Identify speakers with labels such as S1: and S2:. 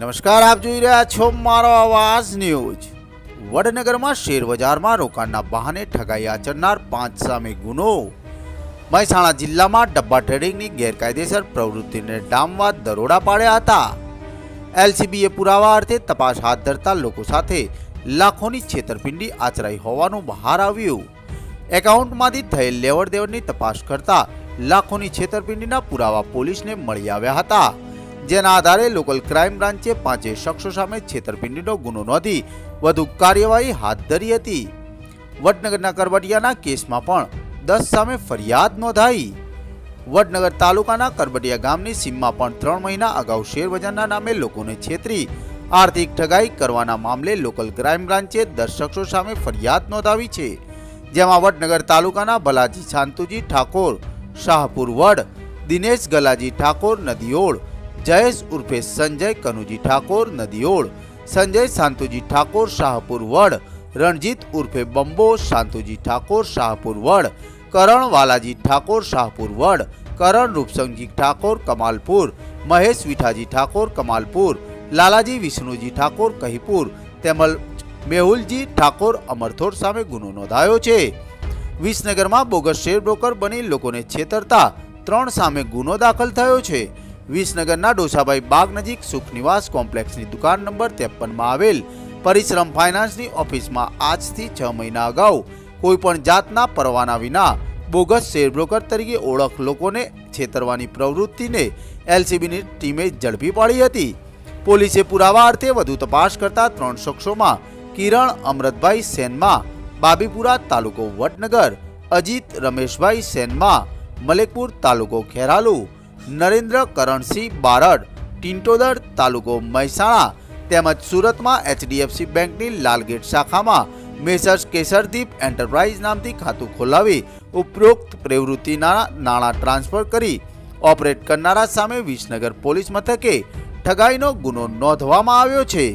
S1: નમસ્કાર, આપ જોઈ રહ્યા છો મારો અવાજ ન્યૂઝ. વડનગરમાં શેરબજારમાં રોકાણના બહાને ઠગાઈ આચરનાર પાંચ સામે ગુનો. મહેસાણા જિલ્લામાં ડબ્બા ટ્રેડિંગની ગેરકાયદેસર પ્રવૃત્તિને ડામવા દરોડા પાડ્યા હતા. એલસીબીએ પુરાવા અર્થે તપાસ હાથ ધરતા લોકો સાથે લાખોની છેતરપિંડી આચરાઈ હોવાનું બહાર આવ્યું. એકાઉન્ટમાંથી થયેલ લેવડ દેવડની તપાસ કરતા લાખોની છેતરપિંડીના પુરાવા પોલીસને મળી આવ્યા હતા. જેના આધારે લોકલ ક્રાઇમ બ્રાન્ચે પાંચેય શખ્સો સામે છેતરપિંડીનો ગુનો નોંધી વધુ કાર્યવાહી હાથ ધરી હતી. વડનગરના કરબડિયાના કેસમાં પણ દસ સામે ફરિયાદ નોંધાઈ. વડનગર તાલુકાના કરબડિયા ગામની સીમમાં પણ ત્રણ મહિના અગાઉ શેરબજારના નામે લોકોને છેતરી, આર્થિક ઠગાઈ કરવાના મામલે લોકલ ક્રાઇમ બ્રાન્ચે દસ શખ્સો સામે ફરિયાદ નોંધાવી છે. જેમાં વડનગર તાલુકાના ભલાજી શાંતુજી ઠાકોર, શાહપુર વડ, દિનેશ ગલાજી ઠાકોર, નદીઓળ જયેશ ઉર્ફે સંજય કનુજી ઠાકોર નદીઓળ, સંજય શાંતુજી ઠાકોર શાહપુર વડ, રણજીત ઉર્ફે બંબો શાંતુજી ઠાકોર શાહપુર વડ, કરણ વાલાજી ઠાકોર શાહપુર વડ, કરણ રૂપસંગજી ઠાકોર કમાલપુર, મહેશ વિઠાજી ઠાકોર કમાલપુર, લાલાજી વિષ્ણુજી ઠાકોર કહીપુર, તેમજ મેહુલજી ઠાકોર અમરથોર સામે ગુનો નોંધાયો છે. વિસનગરમાં બોગસ શેર બ્રોકર બની લોકોને છેતરતા ત્રણ સામે ગુનો દાખલ થયો છે. વિસનગરના ડોસાભાઈ બાગ નજીક સુખનિવાસ કોમ્પ્લેક્સની દુકાન નંબર ત્રેપનમાં આવેલ પરિશ્રમ ફાઇનાન્સની ઓફિસમાં આજથી છ મહિના અગાઉ કોઈપણ જાતના પરવાના વિના બોગસ શેર બ્રોકર તરીકે ઓળખ લોકોને છેતરવાની પ્રવૃત્તિને એલસીબીની ટીમે ઝડપી પાડી હતી. પોલીસે પુરાવા અર્થે વધુ તપાસ કરતા ત્રણ શખ્સોમાં કિરણ અમૃતભાઈ સેનમાં, બાબીપુરા તાલુકો વડનગર, અજીત રમેશભાઈ સેનમાં, મલેકપુર તાલુકો ખેરાલુ નરેન્દ્ર કરણસિંહ બારડ ટિન્ટોદર તાલુકો મહેસાણા તેમજ સુરતમાં એચડીએફસી બેંકની લાલગેટ શાખામાં મેસર્સ કેસરદીપ એન્ટરપ્રાઇઝ નામથી ખાતું ખોલાવી ઉપરોક્ત પ્રવૃત્તિના નાણાં ટ્રાન્સફર કરી ઓપરેટ કરનારા સામે વિસનગર પોલીસ મથકે ઠગાઈનો ગુનો નોંધવામાં આવ્યો છે.